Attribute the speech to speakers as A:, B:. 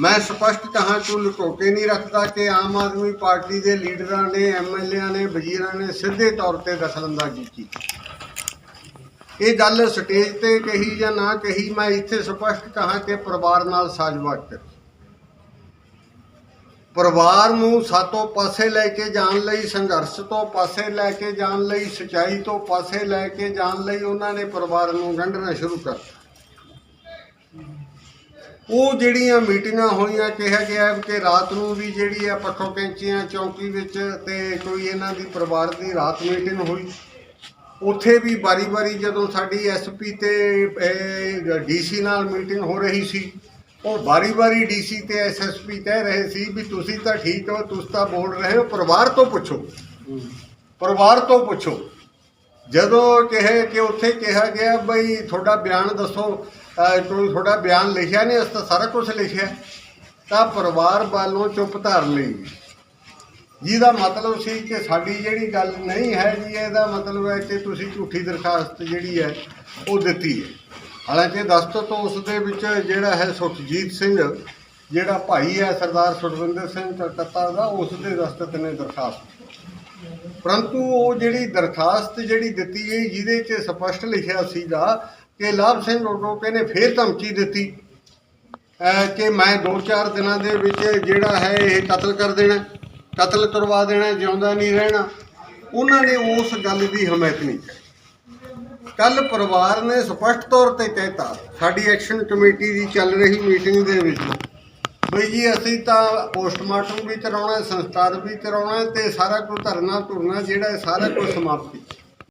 A: ਮੈਂ ਸਪਸ਼ਟ ਕਹਾਂ ਕਿ ਲੁਕੋ ਕੇ ਨਹੀਂ ਰੱਖਦਾ ਕਿ ਆਮ ਆਦਮੀ ਪਾਰਟੀ ਦੇ ਲੀਡਰਾਂ ਨੇ ਐਮਐਲਏਆਂ ਨੇ, ਵਜ਼ੀਰਾਂ ਨੇ ਸਿੱਧੇ ਤੌਰ ਤੇ ਦਖਲਅੰਦਾਜ਼ੀ ਕੀਤੀ। ਇਹ ਗੱਲ ਸਟੇਜ ਤੇ ਕਹੀ ਜਾਂ ਨਾ ਕਹੀ, ਮੈਂ ਇੱਥੇ ਸਪਸ਼ਟ ਕਹਾਂ ਕਿ ਪਰਿਵਾਰ ਨਾਲ ਸਾਜ਼ਵਾਟ ਪਰਿਵਾਰ ਨੂੰ ਸਾਤੋਂ ਪਾਸੇ ਲੈ ਕੇ ਜਾਣ ਲਈ, ਸੰਘਰਸ਼ ਤੋਂ ਪਾਸੇ ਲੈ ਕੇ ਜਾਣ ਲਈ, ਸਚਾਈ ਤੋਂ ਪਾਸੇ ਲੈ ਕੇ ਜਾਣ ਲਈ ਉਹਨਾਂ ਨੇ ਪਰਿਵਾਰ ਨੂੰ ਗੰਢਣਾ ਸ਼ੁਰੂ ਕਰਤਾ। ਉਹ ਜਿਹੜੀਆਂ ਮੀਟਿੰਗਾਂ ਹੋਈਆਂ ਕਿਹਾ ਗਿਆ ਕਿ ਰਾਤ ਨੂੰ ਵੀ ਜਿਹੜੀ ਆ ਪੱਖੋ ਕੈਂਚੀਆਂ ਚੌਂਕੀ ਵਿੱਚ ਤੇ ਕੋਈ ਇਹਨਾਂ ਦੀ ਪਰਿਵਾਰ ਦੀ ਰਾਤ ਮੀਟਿੰਗ ਹੋਈ। ਉੱਥੇ ਵੀ ਵਾਰੀ-ਵਾਰੀ ਜਦੋਂ ਸਾਡੀ ਐਸਪੀ ਤੇ ਡੀਸੀ ਨਾਲ ਮੀਟਿੰਗ ਹੋ ਰਹੀ ਸੀ ਉਹ ਵਾਰੀ-ਵਾਰੀ ਡੀਸੀ ਤੇ ਐਸਐਸਪੀ ਕਹਿ ਰਹੇ ਸੀ ਵੀ ਤੁਸੀਂ ਤਾਂ ਠੀਕ ਹੋ ਤੁਸੀਂ ਤਾਂ ਬੋਲ ਰਹੇ ਹੋ ਪਰਿਵਾਰ ਤੋਂ ਪੁੱਛੋ। ਪਰਿਵਾਰ ਤੋਂ ਪੁੱਛੋ। ਜਦੋਂ ਕਹੇ ਕਿ ਉੱਥੇ ਕਿਹਾ ਗਿਆ ਬਈ ਤੁਹਾਡਾ ਬਿਆਨ ਦੱਸੋ ਤੁਹਾਡਾ ਬਿਆਨ ਲਿਖਿਆ ਨਹੀਂ, ਅਸੀਂ ਤਾਂ ਸਾਰਾ ਕੁਝ ਲਿਖਿਆ। ਤਾਂ ਪਰਿਵਾਰ ਵੱਲੋਂ ਚੁੱਪ ਧਾਰ ਲਈ। ਜਿਹਦਾ ਮਤਲਬ ਸੀ ਕਿ ਸਾਡੀ ਜਿਹੜੀ ਗੱਲ ਨਹੀਂ ਹੈ ਜੀ ਇਹਦਾ ਮਤਲਬ ਹੈ ਕਿ ਤੁਸੀਂ ਝੂਠੀ ਦਰਖਾਸਤ ਜਿਹੜੀ ਹੈ, ਉਹ ਦਿੱਤੀ ਹੈ। ਹਾਲਾਂਕਿ ਦਸਤਖਤ ਤੋਂ ਉਸ ਦੇ ਵਿੱਚ ਜਿਹੜਾ ਹੈ ਸੁਖਜੀਤ ਸਿੰਘ, ਜਿਹੜਾ ਭਾਈ ਹੈ ਸਰਦਾਰ ਸੁਖਵਿੰਦਰ ਸਿੰਘ ਕਲਕੱਤਾ ਦਾ, ਉਸ ਦੇ ਦਸਤਖਤ ਨੇ ਦਰਖਾਸਤ ਪਰੰਤੂ ਉਹ ਜਿਹੜੀ ਦਰਖਾਸਤ ਜਿਹੜੀ ਦਿੱਤੀ ਗਈ, ਜਿਹਦੇ 'ਚ ਸਪਸ਼ਟ ਲਿਖਿਆ ਸੀਗਾ ਕਿ ਲਾਭ ਸਿੰਘ ਲੋਟੋਕੇ ਨੇ ਫੇਰ ਧਮਕੀ ਦਿੱਤੀ। ਕਿ ਮੈਂ 2-4 ਦਿਨਾਂ ਦੇ ਵਿੱਚ ਜਿਹੜਾ ਹੈ ਇਹ ਕਤਲ ਕਰ ਦੇਣਾ, ਕਤਲ ਕਰਵਾ ਦੇਣਾ, ਜਿਉਂਦਾ ਨਹੀਂ ਰਹਿਣਾ। ਉਹਨਾਂ ਨੇ ਉਸ ਗੱਲ ਦੀ ਹਮਾਇਤ ਨਹੀਂ ਕੀਤੀ। ਕੱਲ ਪਰਿਵਾਰ ਨੇ ਸਪਸ਼ਟ ਤੌਰ ਤੇ ਕਹਿਤਾ, ਸਾਡੀ ਐਕਸ਼ਨ ਕਮੇਟੀ ਦੀ ਚੱਲ ਰਹੀ ਮੀਟਿੰਗ ਦੇ ਵਿੱਚ ਬਈ ਜੀ ਅਸੀਂ ਤਾਂ ਪੋਸਟਮਾਰਟਮ ਵੀ ਕਰਾਉਣਾ ਹੈ, ਸੰਸਕਾਰ ਵੀ ਕਰਾਉਣਾ ਹੈ ਤੇ ਸਾਰਾ ਕੁਝ ਧਰਨਾ ਧੁਰਨਾ ਜਿਹੜਾ ਸਾਰਾ ਕੁਝ ਸਮਾਪਤ।